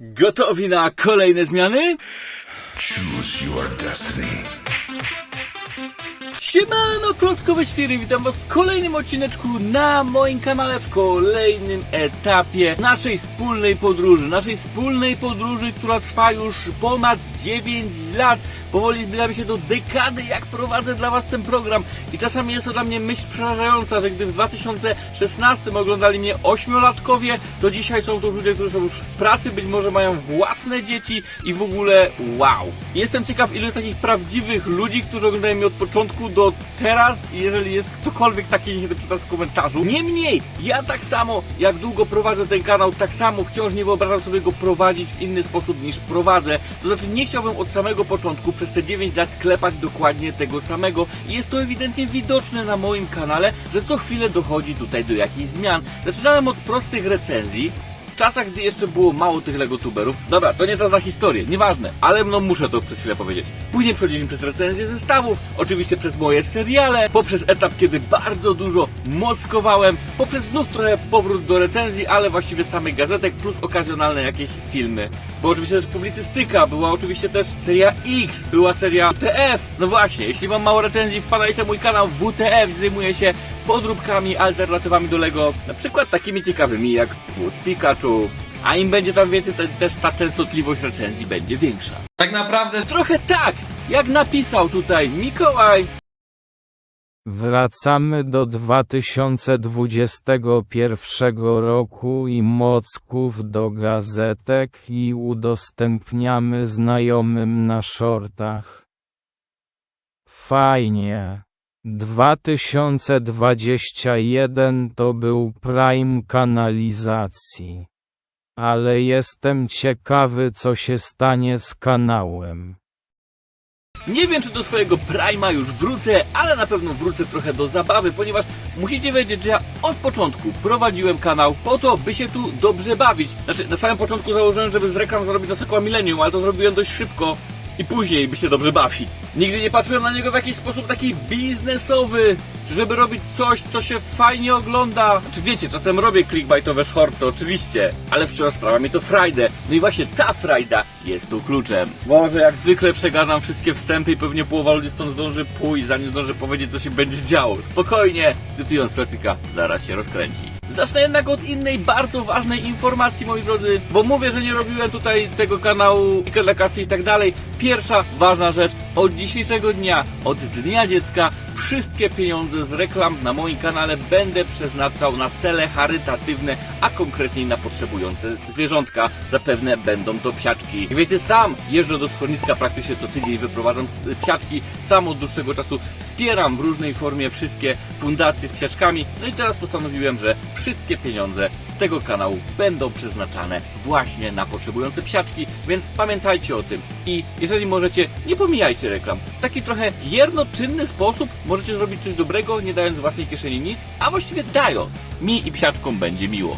Gotowi na kolejne zmiany? Choose your destiny. Siemano, klockowe świry, witam was w kolejnym odcineczku na moim kanale, w kolejnym etapie naszej wspólnej podróży. Naszej wspólnej podróży, która trwa już ponad 9 lat. Powoli zbliżamy się do dekady, jak prowadzę dla was ten program. I czasami jest to dla mnie myśl przerażająca, że gdy w 2016 oglądali mnie ośmiolatkowie, to dzisiaj są to ludzie, którzy są już w pracy, być może mają własne dzieci i w ogóle wow. Jestem ciekaw, ilu jest takich prawdziwych ludzi, którzy oglądają mnie od początku do teraz jeżeli jest ktokolwiek taki, niech napisze w komentarzu. Niemniej, ja tak samo, jak długo prowadzę ten kanał, tak samo wciąż nie wyobrażam sobie go prowadzić w inny sposób niż prowadzę. To znaczy nie chciałbym od samego początku przez te 9 lat klepać dokładnie tego samego i jest to ewidentnie widoczne na moim kanale, że co chwilę dochodzi tutaj do jakichś zmian. Zaczynałem od prostych recenzji, czasach, gdy jeszcze było mało tych legotuberów. Dobra, to nie czas na historię, nieważne, ale no muszę to przez chwilę powiedzieć. Później przechodziliśmy przez recenzje zestawów, oczywiście przez moje seriale, poprzez etap, kiedy bardzo dużo mockowałem, poprzez znów trochę powrót do recenzji, ale właściwie samych gazetek, plus okazjonalne jakieś filmy. Była oczywiście też publicystyka, była oczywiście też seria X, była seria WTF. No właśnie, jeśli mam mało recenzji, wpadajcie na mój kanał WTF, zajmuję się podróbkami, alternatywami do Lego, na przykład takimi ciekawymi jak wóz Pikachu. A im będzie tam więcej, te, też ta częstotliwość recenzji będzie większa. Tak naprawdę Trochę tak, jak napisał tutaj Mikołaj. Wracamy do 2021 roku i mocków do gazetek i udostępniamy znajomym na shortach. Fajnie. 2021 to był prime kanalizacji. Ale jestem ciekawy co się stanie z kanałem. Nie wiem, czy do swojego Prima już wrócę, ale na pewno wrócę trochę do zabawy, ponieważ musicie wiedzieć, że ja od początku prowadziłem kanał po to, by się tu dobrze bawić. Znaczy, na samym początku założyłem, żeby z reklam zarobić na Sokoła Millennium, ale to zrobiłem dość szybko i później by się dobrze bawić. Nigdy nie patrzyłem na niego w jakiś sposób taki biznesowy, żeby robić coś, co się fajnie ogląda. Czy wiecie, czasem robię clickbaitowe shortsy, oczywiście, ale wciąż sprawia mi to frajdę. No i właśnie ta frajda jest tu kluczem. Może jak zwykle przegadam wszystkie wstępy i pewnie połowa ludzi stąd zdąży pójść, zanim zdąży powiedzieć, co się będzie działo. Spokojnie, cytując klasyka, zaraz się rozkręci. Zacznę jednak od innej bardzo ważnej informacji, moi drodzy, bo mówię, że nie robiłem tutaj tego kanału tylko dla kasy i tak dalej. Pierwsza ważna rzecz, od dzisiejszego dnia, od Dnia Dziecka, wszystkie pieniądze z reklam na moim kanale będę przeznaczał na cele charytatywne, a konkretniej na potrzebujące zwierzątka. Zapewne będą to psiaczki. Jak wiecie, sam jeżdżę do schroniska praktycznie co tydzień, wyprowadzam psiaczki. Sam od dłuższego czasu wspieram w różnej formie wszystkie fundacje z psiaczkami. No i teraz postanowiłem, że wszystkie pieniądze z tego kanału będą przeznaczane właśnie na potrzebujące psiaczki, więc pamiętajcie o tym. I jeżeli możecie, nie pomijajcie reklam. W taki trochę bierno-czynny sposób możecie zrobić coś dobrego, nie dając własnej kieszeni nic, a właściwie dając. Mi i psiaczkom będzie miło.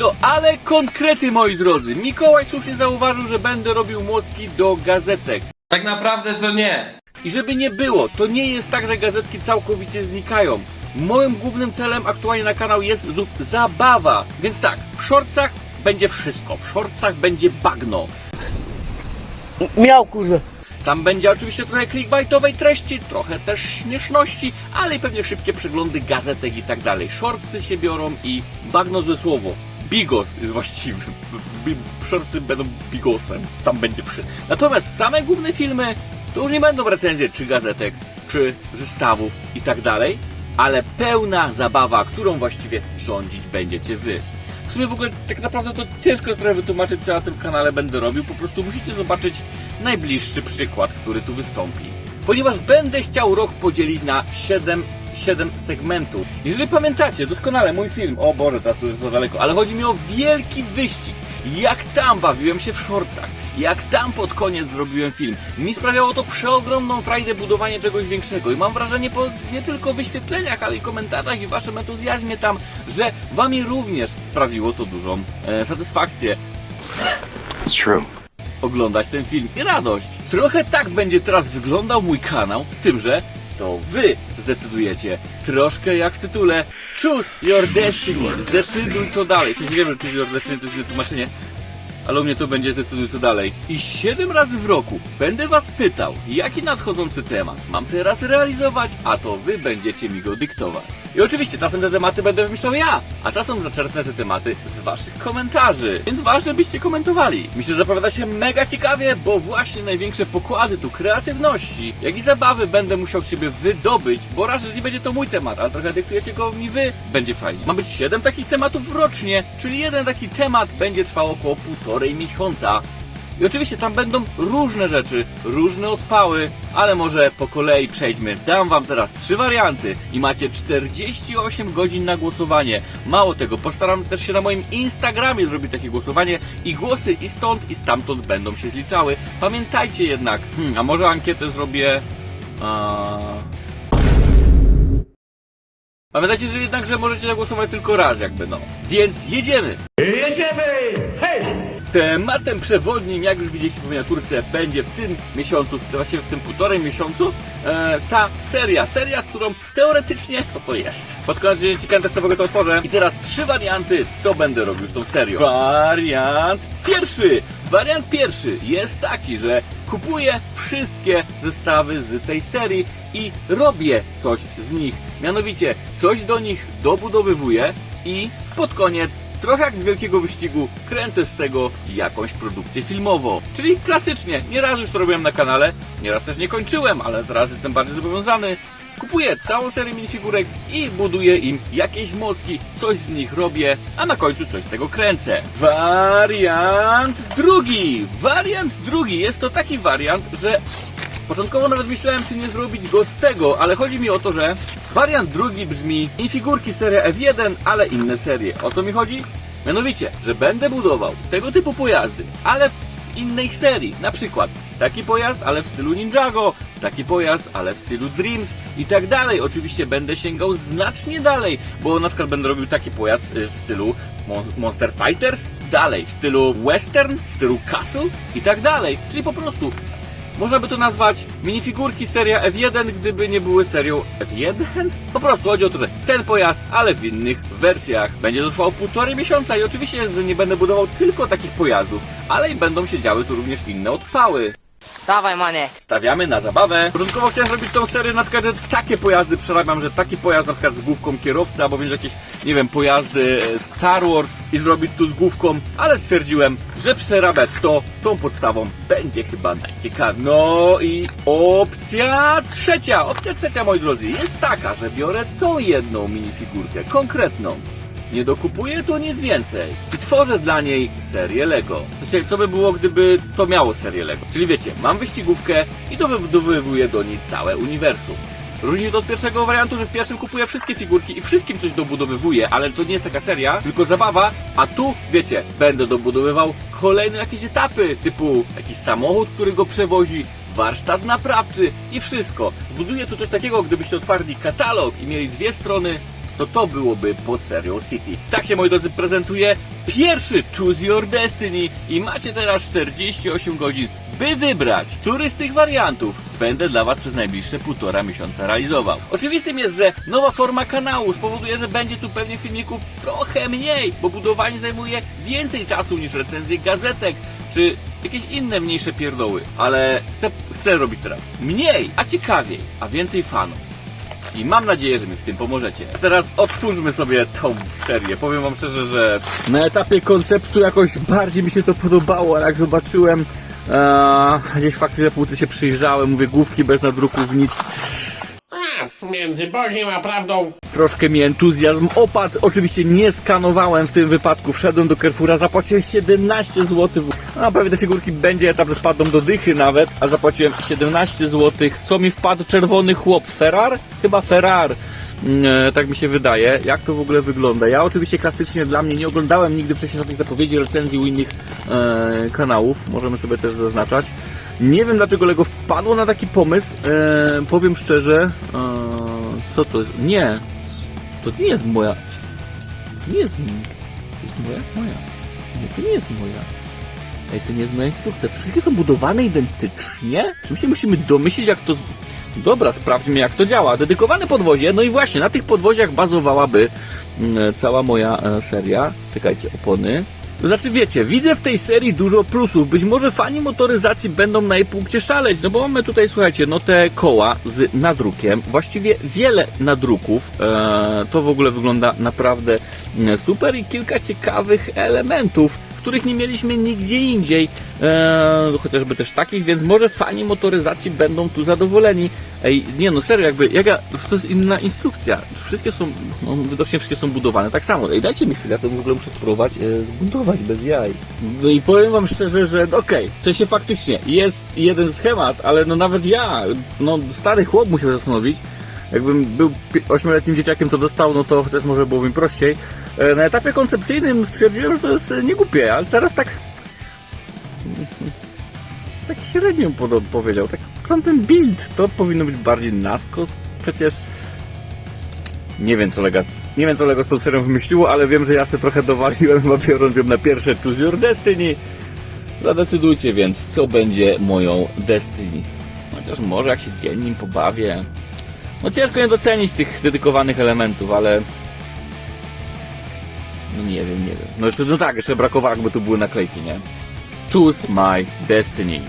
No ale konkrety moi drodzy. Mikołaj słusznie zauważył, że będę robił młocki do gazetek. tak naprawdę to nie. I żeby nie było, to nie jest tak, że gazetki całkowicie znikają. Moim głównym celem aktualnie na kanał jest znów zabawa. Więc tak, w shortsach będzie wszystko. W shortsach będzie bagno. Miał kurde. Tam będzie oczywiście trochę clickbaitowej treści, trochę też śmieszności, ale i pewnie szybkie przeglądy gazetek i tak dalej. Shortsy się biorą i bagno złe słowo. Bigos jest właściwym. Bi- Shortsy będą bigosem. Tam będzie wszystko. Natomiast same główne filmy to już nie będą recenzje czy gazetek, czy zestawów i tak dalej, ale pełna zabawa, którą właściwie rządzić będziecie wy. W sumie w ogóle tak naprawdę to ciężko jest trochę wytłumaczyć, co na tym kanale będę robił. Po prostu musicie zobaczyć najbliższy przykład, który tu wystąpi. Ponieważ będę chciał rok podzielić na 7, 7 segmentów. Jeżeli pamiętacie doskonale mój film, o Boże, teraz tu jest za daleko, ale chodzi mi o wielki wyścig. Jak tam bawiłem się w szorcach, jak tam pod koniec zrobiłem film. Mi sprawiało to przeogromną frajdę budowanie czegoś większego i mam wrażenie po nie tylko wyświetleniach, ale i komentarzach i waszym entuzjazmie tam, że wami również sprawiło to dużą e, satysfakcję It's true. oglądać ten film i radość. Trochę tak będzie teraz wyglądał mój kanał, z tym, że to wy zdecydujecie. Troszkę jak w tytule, Choose your destiny. Zdecyduj co dalej. W sensie wiem, że choose your destiny to jest tłumaczenie, ale u mnie to będzie zdecyduj co dalej. I 7 razy w roku będę was pytał, jaki nadchodzący temat mam teraz realizować, a to wy będziecie mi go dyktować. I oczywiście czasem te tematy będę wymyślał ja, a czasem zaczerpnę te tematy z waszych komentarzy. Więc ważne byście komentowali. Myślę, że zapowiada się mega ciekawie, bo właśnie największe pokłady tu kreatywności, jak i zabawy będę musiał z siebie wydobyć, bo raz, że nie będzie to mój temat, ale trochę dyktujecie go mi wy, będzie fajnie. Ma być 7 takich tematów rocznie, czyli jeden taki temat będzie trwał około półtorej miesiąca. I oczywiście tam będą różne rzeczy, różne odpały, ale może po kolei przejdźmy. Dam wam teraz trzy warianty i macie 48 godzin na głosowanie. Mało tego, postaram też się na moim Instagramie zrobić takie głosowanie i głosy i stąd i stamtąd będą się zliczały. Pamiętajcie jednak, hmm, a może ankietę zrobię... A... Pamiętajcie, że jednak, że możecie zagłosować tylko raz jakby no. Więc jedziemy! Tematem przewodnim, jak już widzieliście po miniaturce, będzie w tym miesiącu, właściwie w tym półtorej miesiącu, e, ta seria. Seria, z którą teoretycznie, co to jest? Pod koniec dziennika testowego to otworzę. I teraz trzy warianty, co będę robił z tą serią. Wariant pierwszy. Wariant pierwszy jest taki, że kupuję wszystkie zestawy z tej serii i robię coś z nich. Mianowicie, coś do nich dobudowywuję, i pod koniec, trochę jak z wielkiego wyścigu, kręcę z tego jakąś produkcję filmową. Czyli klasycznie, nieraz już to robiłem na kanale, nieraz też nie kończyłem, ale teraz jestem bardziej zobowiązany. Kupuję całą serię minifigurek i buduję im jakieś mocki, coś z nich robię, a na końcu coś z tego kręcę. Wariant drugi! Wariant drugi jest to taki wariant, że Początkowo nawet myślałem, czy nie zrobić go z tego, ale chodzi mi o to, że wariant drugi brzmi infigurki seria F1, ale inne serie. O co mi chodzi? Mianowicie, że będę budował tego typu pojazdy, ale w innej serii. Na przykład taki pojazd, ale w stylu Ninjago, taki pojazd, ale w stylu Dreams i tak dalej. Oczywiście będę sięgał znacznie dalej, bo na przykład będę robił taki pojazd y, w stylu Mon- Monster Fighters, dalej w stylu Western, w stylu Castle i tak dalej. Czyli po prostu można by to nazwać minifigurki seria F1, gdyby nie były serią F1? Po prostu chodzi o to, że ten pojazd, ale w innych wersjach. Będzie to trwało półtorej miesiąca i oczywiście nie będę budował tylko takich pojazdów, ale i będą się działy tu również inne odpały. Dawaj, manie. Stawiamy na zabawę. Początkowo chciałem zrobić tą serię na przykład, że takie pojazdy przerabiam, że taki pojazd na przykład z główką kierowcy, albo więc jakieś, nie wiem, pojazdy e, Star Wars i zrobić tu z główką, ale stwierdziłem, że przerabiać to z tą podstawą będzie chyba najciekawiej. No i opcja trzecia, opcja trzecia moi drodzy, jest taka, że biorę tą jedną minifigurkę, konkretną. Nie dokupuję tu nic więcej. I tworzę dla niej serię Lego. Sensie, co by było, gdyby to miało serię Lego? Czyli wiecie, mam wyścigówkę i dobudowywuję do niej całe uniwersum. Różni to od pierwszego wariantu, że w pierwszym kupuję wszystkie figurki i wszystkim coś dobudowywuję, ale to nie jest taka seria, tylko zabawa, a tu, wiecie, będę dobudowywał kolejne jakieś etapy, typu jakiś samochód, który go przewozi, warsztat naprawczy i wszystko. Zbuduję tu coś takiego, gdybyście otwarli katalog i mieli dwie strony, to to byłoby pod serią City. Tak się, moi drodzy, prezentuje pierwszy Choose Your Destiny i macie teraz 48 godzin, by wybrać, który z tych wariantów będę dla Was przez najbliższe półtora miesiąca realizował. Oczywistym jest, że nowa forma kanału spowoduje, że będzie tu pewnie filmików trochę mniej, bo budowanie zajmuje więcej czasu niż recenzje gazetek, czy jakieś inne mniejsze pierdoły, ale chcę, chcę robić teraz mniej, a ciekawiej, a więcej fanów. Mam nadzieję, że mi w tym pomożecie. Teraz otwórzmy sobie tą serię. Powiem wam szczerze, że na etapie konceptu jakoś bardziej mi się to podobało, ale jak zobaczyłem e, gdzieś fakty za półce się przyjrzałem, mówię główki bez nadruków, nic. Między Bogiem a prawdą Troszkę mi entuzjazm opadł. Oczywiście nie skanowałem w tym wypadku. Wszedłem do Carrefoura, zapłaciłem 17 zł. Pewnie te figurki będzie że spadną do dychy nawet, a zapłaciłem 17 zł. Co mi wpadł? Czerwony chłop. Ferrar? Chyba Ferrar. Mm, e, tak mi się wydaje. Jak to w ogóle wygląda? Ja oczywiście klasycznie dla mnie nie oglądałem nigdy wcześniej żadnych zapowiedzi, recenzji u innych e, kanałów. Możemy sobie też zaznaczać. Nie wiem dlaczego Lego wpadło na taki pomysł. E, powiem szczerze. E, co to? Nie. To nie jest moja. To nie jest. To jest moja? Moja. Nie, to nie jest moja. Ej, to nie jest moja instrukcja. Czy wszystkie są budowane identycznie? Czy my się musimy domyślić, jak to... Dobra, sprawdźmy, jak to działa. Dedykowane podwozie, no i właśnie, na tych podwoziach bazowałaby mm, cała moja e, seria. Czekajcie, opony. Znaczy wiecie, widzę w tej serii dużo plusów. Być może fani motoryzacji będą na jej punkcie szaleć, no bo mamy tutaj, słuchajcie, no te koła z nadrukiem. Właściwie wiele nadruków. E, to w ogóle wygląda naprawdę mm, super i kilka ciekawych elementów, których nie mieliśmy nigdzie indziej. E, chociażby też takich, więc może fani motoryzacji będą tu zadowoleni. Ej, nie no, serio, jakby, jaka, to jest inna instrukcja. Wszystkie są, no widocznie wszystkie są budowane tak samo. Ej, dajcie mi chwilę, ja to w ogóle muszę spróbować e, zbuntować bez jaj. No i powiem wam szczerze, że no okej, w sensie faktycznie jest jeden schemat, ale no nawet ja, no stary chłop musiał się zastanowić. Jakbym był ośmioletnim dzieciakiem, to dostał, no to chociaż może byłoby mi prościej. E, Na etapie koncepcyjnym stwierdziłem, że to jest e, niegłupie, ale teraz tak tak średnio powiedział. Tak sam ten build to powinno być bardziej naskos. Przecież nie wiem co Lega, nie wiem co Lego z tą serią wymyśliło, ale wiem, że ja sobie trochę dowaliłem chyba biorąc ją na pierwsze Choose Your Destiny. Zadecydujcie więc, co będzie moją Destiny. Chociaż może jak się dzień nim pobawię. No ciężko nie docenić tych dedykowanych elementów, ale... No nie wiem, nie wiem. No jeszcze, no tak, jeszcze brakowało, jakby tu były naklejki, nie? Choose my destiny.